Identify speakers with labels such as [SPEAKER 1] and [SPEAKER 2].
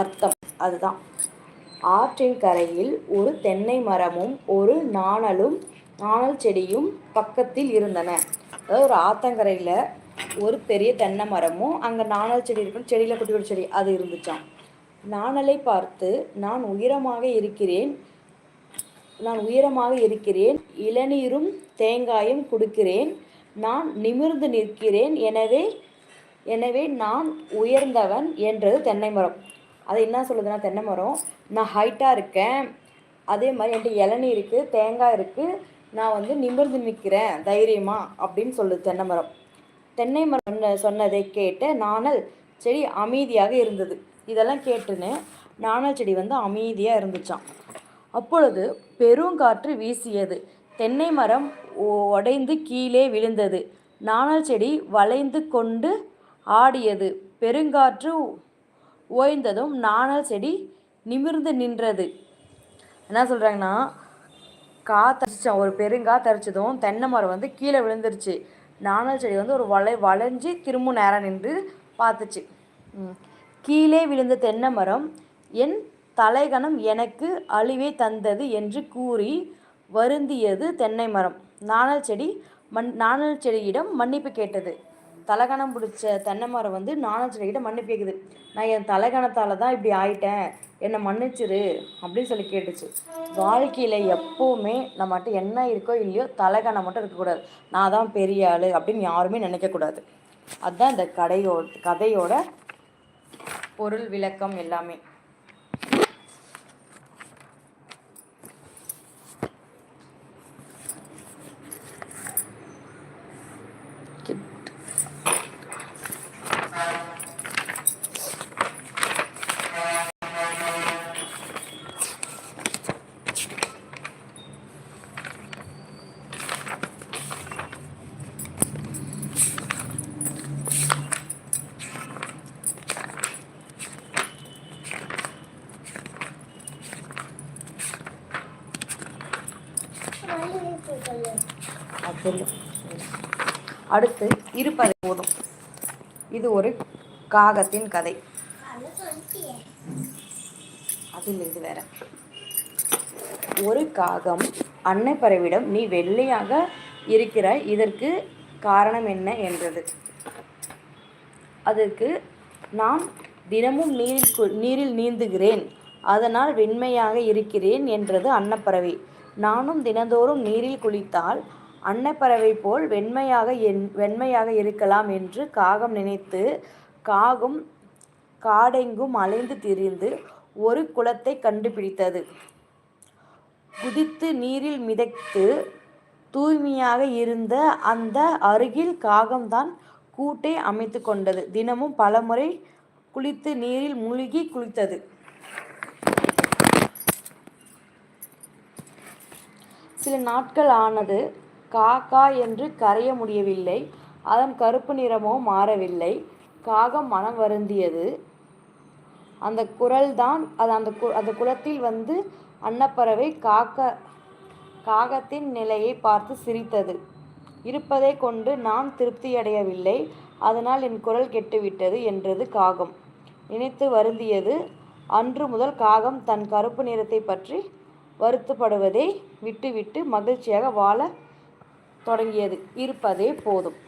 [SPEAKER 1] அர்த்தம். அதுதான். ஆற்றின் கரையில் ஒரு தென்னை மரமும் ஒரு நாணலும் நாணல் செடியும் பக்கத்தில் இருந்தன. அதாவது ஒரு ஆத்தங்கரையில் ஒரு பெரிய தென்னை மரமும் அங்கே நாணல் செடி இருக்கும் செடியில் குட்டி குட்டி செடி அது இருந்துச்சான் நாணலை பார்த்து நான் உயரமாக இருக்கிறேன் நான் உயரமாக இருக்கிறேன் இளநீரும் தேங்காயும் கொடுக்கிறேன் நான் நிமிர்ந்து நிற்கிறேன் எனவே எனவே நான் உயர்ந்தவன் என்றது தென்னை மரம். அது என்ன சொல்லுதுன்னா தென்னை மரம். நான் ஹைட்டாக இருக்கேன். அதே மாதிரி என்கிட்ட இளநீ இருக்குது தேங்காய் இருக்குது நான் வந்து நிமிர்ந்து நிற்கிறேன் தைரியமாக அப்படின்னு சொல்லுது தென்னை மரம். தென்னை மரம் சொன்ன சொன்னதை கேட்டு நாணல் செடி அமைதியாக இருந்தது. இதெல்லாம் கேட்டுன்னு நாணல் செடி வந்து அமைதியாக இருந்துச்சான் அப்பொழுது பெருங்காற்று வீசியது. தென்னை மரம் உடைந்து கீழே விழுந்தது. நாணல் செடி வளைந்து கொண்டு ஆடியது. பெருங்காற்று ஓய்ந்ததும் நாணல் செடி நிமிர்ந்து நின்றது. என்ன சொல்கிறாங்கன்னா காத்தரிச்சான் ஒரு பெருங்காத்தரிச்சதும் தென்னை மரம் வந்து கீழே விழுந்துருச்சு. நாணல் செடி வந்து ஒரு வளை வளைஞ்சி திரும்ப நேரம் நின்று பார்த்துச்சு. கீழே விழுந்த தென்னை மரம் என் தலைகணம் எனக்கு அழிவை தந்தது என்று கூறி வருந்தியது தென்னை மரம். நாணல் செடி மண் நாணல் செடியிடம் மன்னிப்பு கேட்டது. தலகணம் பிடிச்ச தென்னை மரம் வந்து நாணல் மன்னிப்பு கேட்குது நான் என் தலைகணத்தால் தான் இப்படி ஆயிட்டேன். என்னை மன்னிச்சிரு அப்படின்னு சொல்லி கேட்டுச்சு. வாழ்க்கையில் எப்போவுமே நம்மகிட்ட என்ன இருக்கோ இல்லையோ தலைகணம் மட்டும் இருக்கக்கூடாது நான் தான் பெரிய ஆள் அப்படின்னு யாருமே நினைக்கக்கூடாது அதுதான் இந்த கடையோ கதையோட பொருள் விளக்கம் எல்லாமே. Good. சொல்லு. அடுத்து இருப்பதை போதும். இது ஒரு காகத்தின் கதை. அதில் இது வேற. ஒரு காகம் அன்னைப்பறவையிடம் நீ வெள்ளையாக இருக்கிறாய் இதற்கு காரணம் என்ன? என்றது. அதற்கு நான் தினமும் நீரில் கு- நீரில் நீந்துகிறேன். அதனால் வெண்மையாக இருக்கிறேன் என்றது அன்னப்பறவை. நானும் தினந்தோறும் நீரில் குளித்தால் அன்னப்பறவை போல் வெண்மையாக என் வெண்மையாக இருக்கலாம் என்று காகம் நினைத்து காகம் காடெங்கும் அலைந்து திரிந்து ஒரு குளத்தை கண்டுபிடித்தது. குதித்து நீரில் மிதத்து தூய்மையாக இருந்த அந்த அருகில் காகம்தான் கூட்டை அமைத்து கொண்டது. தினமும் பலமுறை குளித்து நீரில் மூழ்கி குளித்தது. சில நாட்கள் ஆனது காக்கா என்று கரைய முடியவில்லை. அதன் கருப்பு நிறமோ மாறவில்லை. காகம் மனம் வருந்தியது. அந்த குரல்தான் அது அந்த கு அந்த குளத்தில் வந்து அன்னப்பறவை காக்க காகத்தின் நிலையை பார்த்து சிரித்தது. இருப்பதை கொண்டு நான் திருப்தியடையவில்லை. அதனால் என் குரல் கெட்டுவிட்டது என்றது காகம். நினைத்து வருந்தியது. அன்று முதல் காகம் தன் கருப்பு நிறத்தை பற்றி வருத்தப்படுவதை விட்டுவிட்டு மகிழ்ச்சியாக வாழ தொடங்கியது. இருப்பதே போதும்.